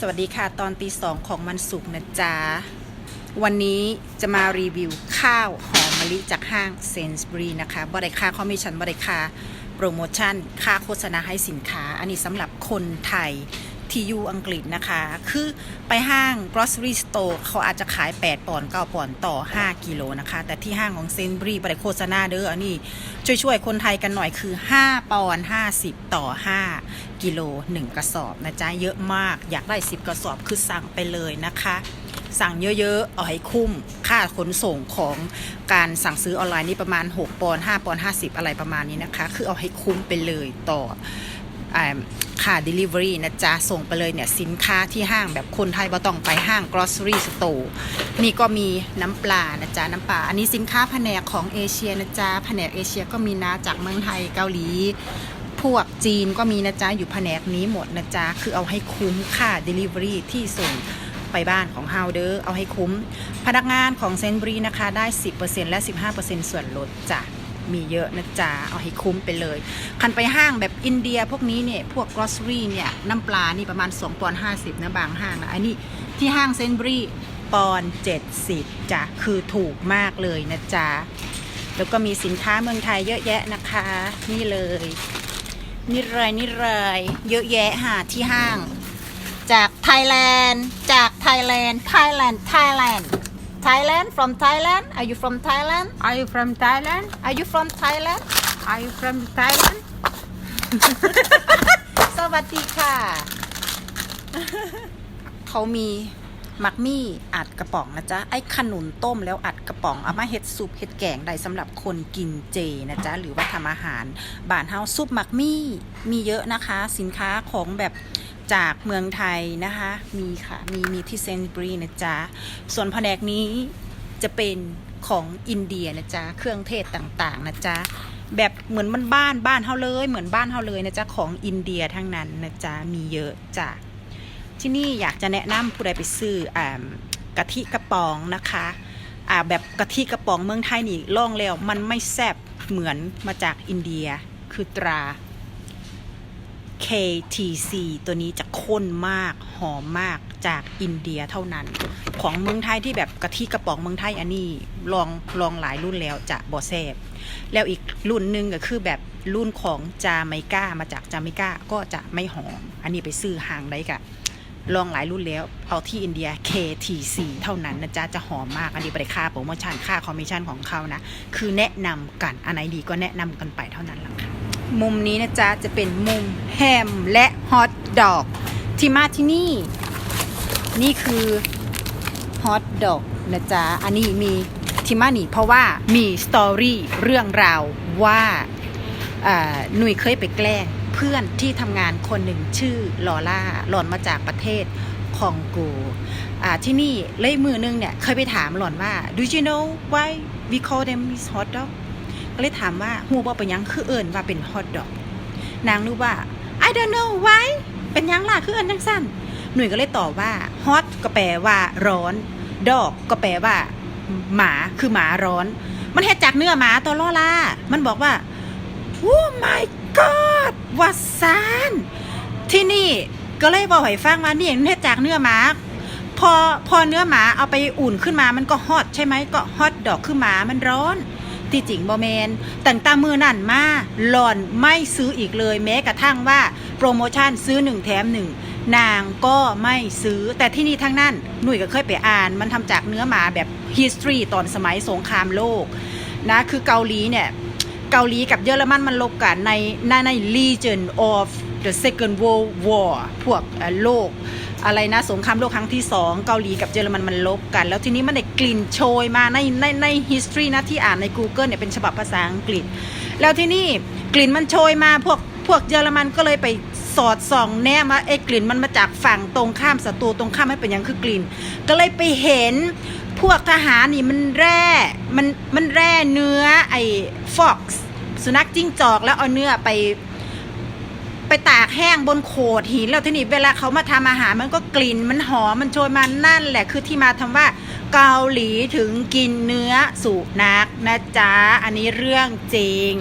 สวัสดีค่ะ ตอนตีสองของมันสุกนะจ๊ะ วันนี้จะมารีวิวข้าวหอมมะลิจากห้างเซนส์บรีนะคะบริค่าคอมมิชชั่นบริค่าโปรโมชั่น ค่าโฆษณาให้สินค้า อันนี้สำหรับคนไทย ที่อยู่อังกฤษนะคะ คือไปห้าง grocery store เขาอาจจะขาย 8ปอนด์9ปอนด์ต่อ 5 กิโลนะคะ แต่ที่ห้างของเซนบรีบริโฆษณาเด้ออันนี้ช่วยๆ คนไทยกันหน่อยคือ 5ปอนด์50 ต่อ 5 กิโล 1 กระสอบนะจ๊ะ เยอะมากอยากได้ 10 กระสอบคือสั่งไปเลยนะคะ สั่งเยอะๆ เอาให้คุ้ม ค่าขนส่งของการสั่งซื้อออนไลน์นี่ประมาณ 6ปอนด์5ปอนด์50 อะไรประมาณนี้นะคะ คือเอาให้คุ้มไปเลยต่อ ค่า Delivery นะจ๊ะ ส่งไปเลยเนี่ย สินค้าที่ห้างแบบคนไทยบ่ต้องไปห้าง grocery store นี่ก็มีน้ำปลานะจ๊ะ น้ำปลา อันนี้สินค้าแผนกของเอเชียนะจ๊ะ แผนกเอเชียก็มีนะจากเมืองไทยเกาหลี พวกจีนก็มีนะจ๊ะ อยู่แผนกนี้หมดนะจ๊ะ คือเอาให้คุ้มค่า Delivery ที่ส่งไปบ้านของเฮาเดอร์เอาให้คุ้ม พนักงานของเซนบรีนะคะได้ 10%และ 15%ส่วนลดจ้ะ มีเยอะนะจ๊ะเอาให้คุ้มไปเลย คันไปห้างแบบอินเดียพวกนี้เนี่ย พวก grocery เนี่ยน้ำปลานี่ประมาณ2ปอนด์50นะบางห้างนะอันนี้ที่ห้างเซนบรีปอนเจ็ด์70จ้ะคือถูกมากเลยนะจ๊ะแล้วก็มีสินค้าเมืองไทยเยอะแยะนะคะ นี่เลยนี่เลยนี่เลยเยอะแยะหาที่ห้าง จากไทยแลนด์ จากไทยแลนด์ไทยแลนด์ไทยแลนด์ Thailand from Thailand Are you from Thailand Are you from Thailand? Are you from Thailand Are you from Thailand? สวัสดีค่ะ เขามี มักมี่อัดกระป๋องนะจ๊ะ ไอ้ขนุนต้มแล้วอัดกระป๋อง เอามาเฮ็ดซุปเฮ็ดแกงได้สำหรับคนกินเจนะจ๊ะ หรือว่าทำอาหารบ้านเฮาซุปมักมี่มีเยอะนะคะ สินค้าของแบบจากเมืองไทยนะคะ มีค่ะ มีมีที่เซนบรีนะจ๊ะ ส่วนแผนกนี้จะเป็นของอินเดียนะจ๊ะ เครื่องเทศต่างๆนะจ๊ะแบบเหมือนมันบ้านบ้านเฮาเลย เหมือนบ้านเฮาเลยนะจ๊ะของอินเดียทั้งนั้นนะจ๊ะมีเยอะจ้ะ ที่นี่อยากจะแนะนำผู้ใดไปซื้ออกะทิกระป๋องนะคะแบบกะทิกระป๋องเมืองไทยนี่ล่องแล้วมันไม่แซ่บเหมือนมาจากอินเดียคือตรา KTC ตัวนี้จะข้นมากหอมมากจากอินเดียเท่านั้น ของเมืองไทยที่แบบกะทิกระป๋องเมืองไทยอันนี้ลองลองหลายรุ่นแล้วจะบอแซบแล้วอีกรุ่นหนึ่งก็คือแบบรุ่นของจาไมกามาจากจาไมกาก็จะไม่หอม อันนี้ไปซื้อห่างได้กะ ลองหลายรุ่นแล้ว เอาที่อินเดีย KTC เท่านั้นนะจ๊ะ จะหอมมาก อันนี้บริค่าโปรโมชั่นค่าคอมมิชชั่นของเขานะ คือแนะนำกัน อันไหนดีก็แนะนำกันไปเท่านั้นละค่ะ มุมนี้นะจ๊ะ จะเป็นมุมแฮมและฮอทดอก ที่มาที่นี่ นี่คือฮอทดอกนะจ๊ะ อันนี้มีที่มานี่เพราะว่ามีสตอรี่เรื่องราวว่าอ่าหนุ่ยเคยไปแกล้ง เพื่อนที่ทำงานคนหนึ่งชื่อลอล่าหล่อนมาจากประเทศคองโกอ่าที่นี่เลยมือนึงเนี่ยเคยไปถามหล่อนว่า do you know why we call them is hot dog ก็เลยถามว่าฮูบ่เป็นยังคือเอิญว่าเป็น hot dog นางรู้ว่า I don't know why เป็นยังล่ะคือเอิญจังสั้นหนุ่ยก็เลยตอบว่า hot ก็แปลว่าร้อน dog ก็แปลว่า หมาคือหมาร้อน มันเฮ็ดจากเนื้อหมาตัวลอล่ามันบอกว่าโอ้ my ที่นี่ก็เลยบอกให้ฟังว่านี่มันเฮ็ดจากเนื้อหมาพอพอเนื้อหมาเอาไปอุ่นขึ้นมามันก็ฮอตใช่ไหมก็ฮอตดอกคือหมามันร้อน ที่จริงบอแมนตั้งตามือนั่นมาหล่อนไม่ซื้ออีกเลยแม้กระทั่งว่า โปรโมชั่นซื้อหนึ่งแถมหนึ่งนางก็ไม่ซื้อแต่ที่นี่ทั้งนั้นหนุ่ยก็เคยไปอ่าน มันทำจากเนื้อหมาแบบ history ตอนสมัยสงครามโลกนะคือเกาหลีเนี่ย เกาหลีกับเยอรมันมันลบกันในในใน Legion of the Second World War พวกโลกอะไรนะสงครามโลกครั้งที่สองเกาหลีกับเยอรมันมันลบกัน แล้วทีนี้มันได้กลิ่นโชยมาในในใน history นะที่อ่านใน Google เนี่ยเป็นฉบับภาษาอังกฤษ แล้วที่นี่กลิ่นมันโชยมาพวกพวกเยอรมันก็เลยไปสอดส่องแนมาไอ้กลิ่นมันมาจากฝั่งตรงข้ามศัตรูตรงข้ามไม่เป็นยังคือกลิ่น ก็เลยไปเห็นพวกทหารนี่มันแร่มันมันแร่เนื้อไอ้ฟ็อกซ์สุนัขจิ้งจอกแล้วเอาเนื้อไป ไปตากแห้งบนโขดหินแล้วทีนี้เวลาเขามาทำอาหารมันก็กลิ่นมันหอมมันโชยมานั่นแหละคือที่มาทำว่าเกาหลีถึงกินเนื้อสุนัขนะจ๊ะอันนี้เรื่องจริง